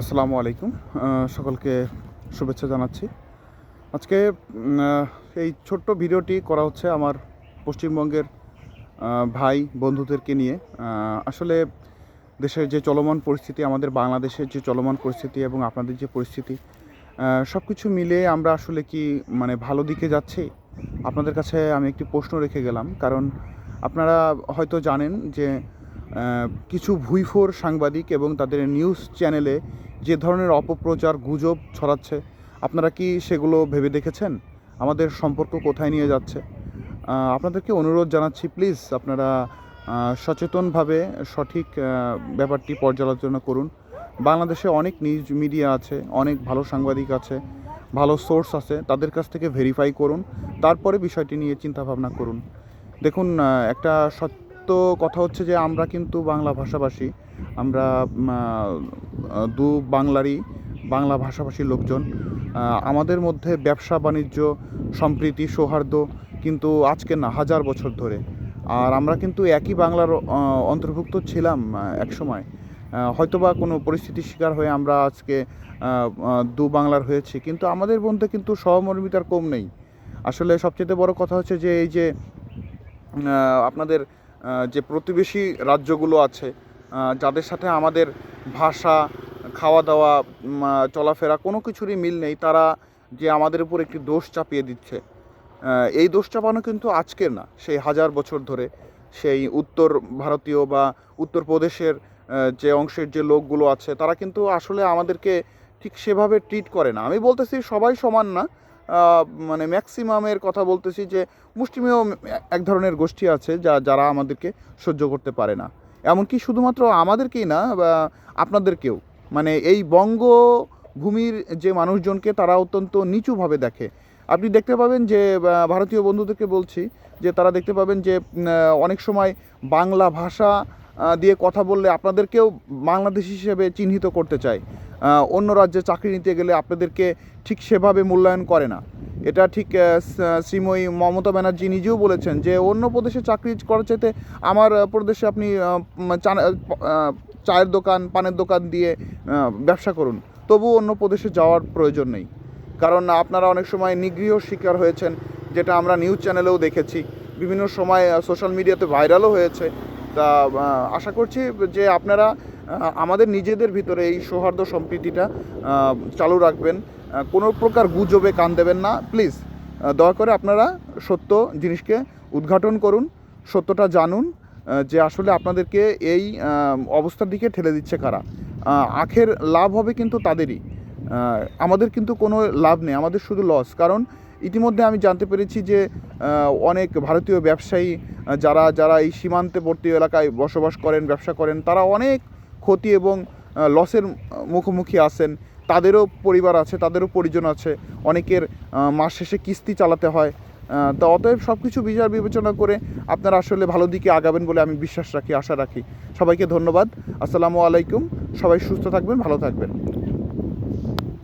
আসসালামু আলাইকুম। সকলকে শুভেচ্ছা জানাচ্ছি। আজকে এই ছোট্ট ভিডিওটি করা হচ্ছে আমার পশ্চিমবঙ্গের ভাই বন্ধুদেরকে নিয়ে। আসলে দেশের যে চলমান পরিস্থিতি, আমাদের বাংলাদেশের যে চলমান পরিস্থিতি এবং আপনাদের যে পরিস্থিতি সব কিছু মিলে আমরা আসলে কি মানে ভালো দিকে যাচ্ছি? আপনাদের কাছে আমি একটি প্রশ্ন রেখে গেলাম। কারণ আপনারা হয়তো জানেন যে কিছু ভুইফোর সাংবাদিক এবং তাদের নিউজ চ্যানেলে যে ধরনের অপপ্রচার, গুজব ছড়াচ্ছে, আপনারা কি সেগুলো ভেবে দেখেছেন? আমাদের সম্পর্ক কোথায় নিয়ে যাচ্ছে? আপনাদেরকে অনুরোধ জানাচ্ছি, প্লিজ আপনারা সচেতনভাবে সঠিক ব্যাপারটি পর্যালোচনা করুন। বাংলাদেশে অনেক নিউজ মিডিয়া আছে, অনেক ভালো সাংবাদিক আছে, ভালো সোর্স আছে, তাদের কাছ থেকে ভেরিফাই করুন, তারপরে বিষয়টি নিয়ে চিন্তা ভাবনা করুন। দেখুন একটা সত্য কথা হচ্ছে যে আমরা কিন্তু বাংলা ভাষাভাষী। আমরা দু বাংলারই বাংলা ভাষাভাষী লোকজন। আমাদের মধ্যে ব্যবসা, বাণিজ্য, সম্প্রীতি, সৌহার্দ্য কিন্তু আজকে না, হাজার বছর ধরে। আর আমরা কিন্তু একই বাংলার অন্তর্ভুক্ত ছিলাম এক সময় হয়তোবা কোনো পরিস্থিতির শিকার হয়ে আমরা আজকে দু বাংলার হয়েছি। কিন্তু আমাদের মধ্যে কিন্তু সহমর্মিতার কম নেই। আসলে সবচেয়ে বড় কথা হচ্ছে যে এই যে আপনাদের যে প্রতিবেশী রাজ্যগুলো আছে যাদের সাথে আমাদের ভাষা খাওয়া দাওয়া চলাফেরা কোনো কিছুরই মিল নেই, তারা যে আমাদের উপর একটি দোষ চাপিয়ে দিচ্ছে এই দোষ চাপানো কিন্তু আজকের না, সেই হাজার বছর ধরে সেই উত্তর ভারতীয় বা উত্তরপ্রদেশের যে অংশের যে লোকগুলো আছে, তারা কিন্তু আসলে আমাদেরকে ঠিক সেভাবে ট্রিট করে না। আমি বলতেছি সবাই সমান না মানে ম্যাক্সিমামের কথা বলতেছি যে মুষ্টিমেয় এক ধরনের গোষ্ঠী আছে যা, যারা আমাদেরকে সহ্য করতে পারে না। এমনকি শুধুমাত্র আমাদেরকেই না আপনাদেরকেও। মানে এই বঙ্গভূমির যে মানুষজনকে তারা অত্যন্ত নিচুভাবে দেখে। আপনি দেখতে পাবেন যে ভারতীয় বন্ধুদেরকে বলছি যে, তারা দেখতে পাবেন যে অনেক সময় বাংলা ভাষা দিয়ে কথা বললে আপনাদেরকেও বাংলাদেশ হিসেবে চিহ্নিত করতে চায় অন্য রাজ্যে চাকরি নিতে গেলে আপনাদেরকে ঠিক সেভাবে মূল্যায়ন করে না। এটা ঠিক শ্রীময়ী মমতা ব্যানার্জি নিজেও বলেছেন যে, অন্য প্রদেশে চাকরি করার চাইতে আমার প্রদেশে আপনি চায়ের দোকান, পানের দোকান দিয়ে ব্যবসা করুন। তবু অন্য প্রদেশে যাওয়ার প্রয়োজন নেই। কারণ আপনারা অনেক সময় নিগৃহ শিকার হয়েছেন, যেটা আমরা নিউজ চ্যানেলেও দেখেছি। বিভিন্ন সময় সোশ্যাল মিডিয়াতে ভাইরালও হয়েছে। তা আশা করছি যে আপনারা আমাদের নিজেদের ভিতরে এই সৌহার্দ্য সম্প্রীতিটা চালু রাখবেন। কোনো প্রকার গুজবে কান দেবেন না। প্লিজ দয়া করে আপনারা সত্য জিনিসকে উদ্ঘাটন করুন, সত্যটা জানুন যে আসলে আপনাদেরকে এই অবস্থার দিকে ঠেলে দিচ্ছে কারা। আখের লাভ হবে কিন্তু তাদেরই। আমাদের কিন্তু কোনো লাভ নেই। আমাদের শুধু লস কারণ ইতিমধ্যে আমি জানতে পেরেছি যে অনেক ভারতীয় ব্যবসায়ী যারা যারা এই সীমান্তবর্তী এলাকায় বসবাস করেন, ব্যবসা করেন, তারা অনেক ক্ষতি এবং লসের মুখোমুখি আছেন। তাদেরও পরিবার আছে, তাদেরও পরিজন আছে। অনেকের মাস শেষে কিস্তি চালাতে হয়। তা অতএব সব কিছু বিচার বিবেচনা করে আপনারা আসলে ভালো দিকে আগাবেন বলে আমি বিশ্বাস রাখি, আশা রাখি। সবাইকে ধন্যবাদ। আসসালামু আলাইকুম। সবাই সুস্থ থাকবেন, ভালো থাকবেন।